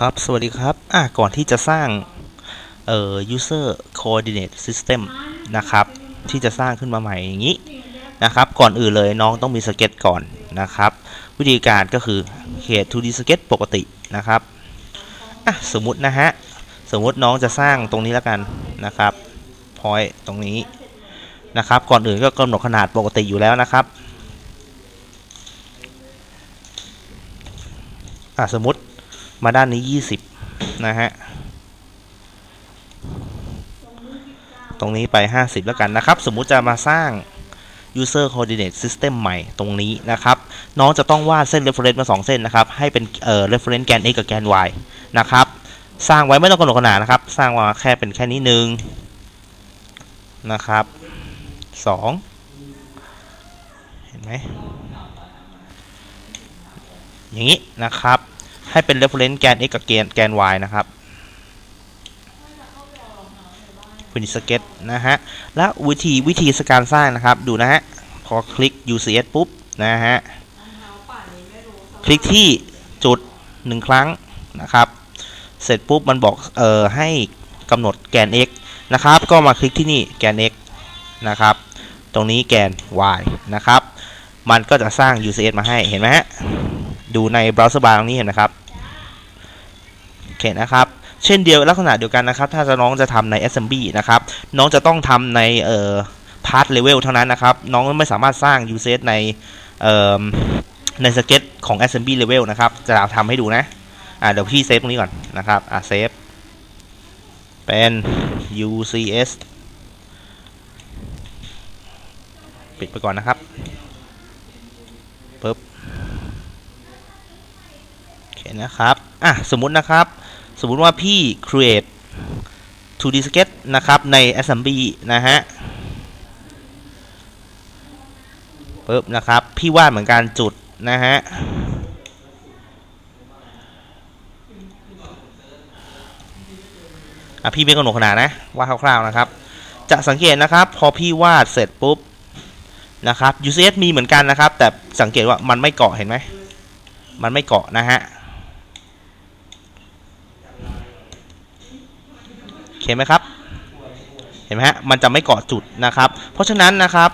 ครับ สวัสดีครับ อะก่อนที่จะสร้าง เอ่อ user coordinate system นะครับ ที่จะสร้างขึ้นมาใหม่อย่างนี้นะครับ ก่อนอื่นเลยน้องต้องมีสเก็ตก่อนนะครับ วิธีการก็คือ create 2D sketch ปกตินะครับ อะ สมมุตินะฮะ สมมุติน้องจะสร้างตรงนี้แล้วกันนะครับ point ตรงนี้นะครับ ก่อนอื่นก็กำหนดขนาดปกติอยู่แล้วนะครับอะสมมติ มาด้านนี้ 20 นะฮะ ตรงนี้ไป 50 แล้วกันนะครับ สมมุติจะมาสร้าง user coordinate system ใหม่ตรงนี้นะครับ น้องจะต้องวาดเส้น reference มา 2 เส้นนะครับ ให้เป็นเอ่อ reference แกน x กับแกน y นะครับ สร้างไว้ไม่ต้องกำหนดขนาดนะครับ สร้างมาแค่เป็นแค่นี้หนึ่งนะครับ2เห็นไหมอย่างนี้นะครับ ให้เป็น reference แกน x กับแกนแกน y นะครับฟินสเก็ตนะฮะ และวิธีวิธีการสร้างนะครับ ดูนะฮะ พอคลิก UCS ปุ๊บ นะฮะ คลิกที่จุดหนึ่งครั้งนะครับ เสร็จปุ๊บมันบอกเอ่อให้กำหนดแกน x นะครับ ก็มาคลิกที่นี่แกน x นะครับ ตรงนี้แกน y นะครับ มันก็จะสร้าง UCS มาให้ เห็นไหมฮะ ดูในเบราว์เซอร์บาร์ตรงนี้เห็นนะครับ เคนะครับ เช่นเดียวลักษณะเดียวกันนะครับ ถ้าจะน้องจะทำใน SMB นะครับ น้องจะต้องทำในเอ่อ Part Level เท่านั้นนะครับ น้องไม่สามารถสร้าง UCS ในเอ่อในสเก็ตของ SMB level นะครับ จะทำให้ดูนะ อ่าเดี๋ยวพี่เซฟตรงนี้ก่อนนะครับ อ่าเซฟ เป็น UCS ปิดไปก่อนนะครับปึ๊บโอเคนะครับ อะ สมมุตินะครับ มมุติว่าพี่ create 2D sketch นะครับ ใน assembly นะฮะปึ๊บนะครับ พี่วาดเหมือนกันจุดนะฮะอะพี่ไม่กำหนดขนาดนะวาดคร่าวๆนะครับ จะสังเกตนะครับ พอพี่วาดเสร็จปุ๊บนะครับ UCS มีเหมือนกันนะครับ แต่สังเกตว่ามันไม่เกาะเห็นไหมมันไม่เกาะนะฮะ เห็นไหมครับ เห็นไหมฮะ มันจะไม่เกาะจุดนะครับ เพราะฉะนั้นนะครับ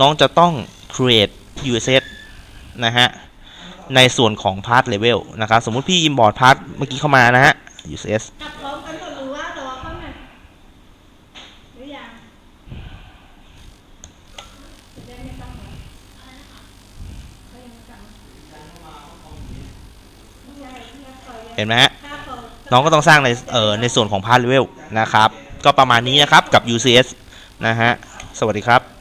น้องจะต้อง create USS นะฮะ ในส่วนของ part level นะครับ สมมุติพี่ import part เมื่อกี้เข้ามานะฮะ USS จับพร้อมกันหมดหรือว่ารอข้างในหรือยังจะได้ไม่ต้องเหรอเขายังไม่สั่งไม่ใช่ที่เขาคอยเห็นไหมฮะถ้าเขา น้องก็ต้องสร้างในเอ่อในส่วนของพาร์ทเลเวลนะครับ ก็ประมาณนี้นะครับกับ UCS นะฮะ สวัสดีครับ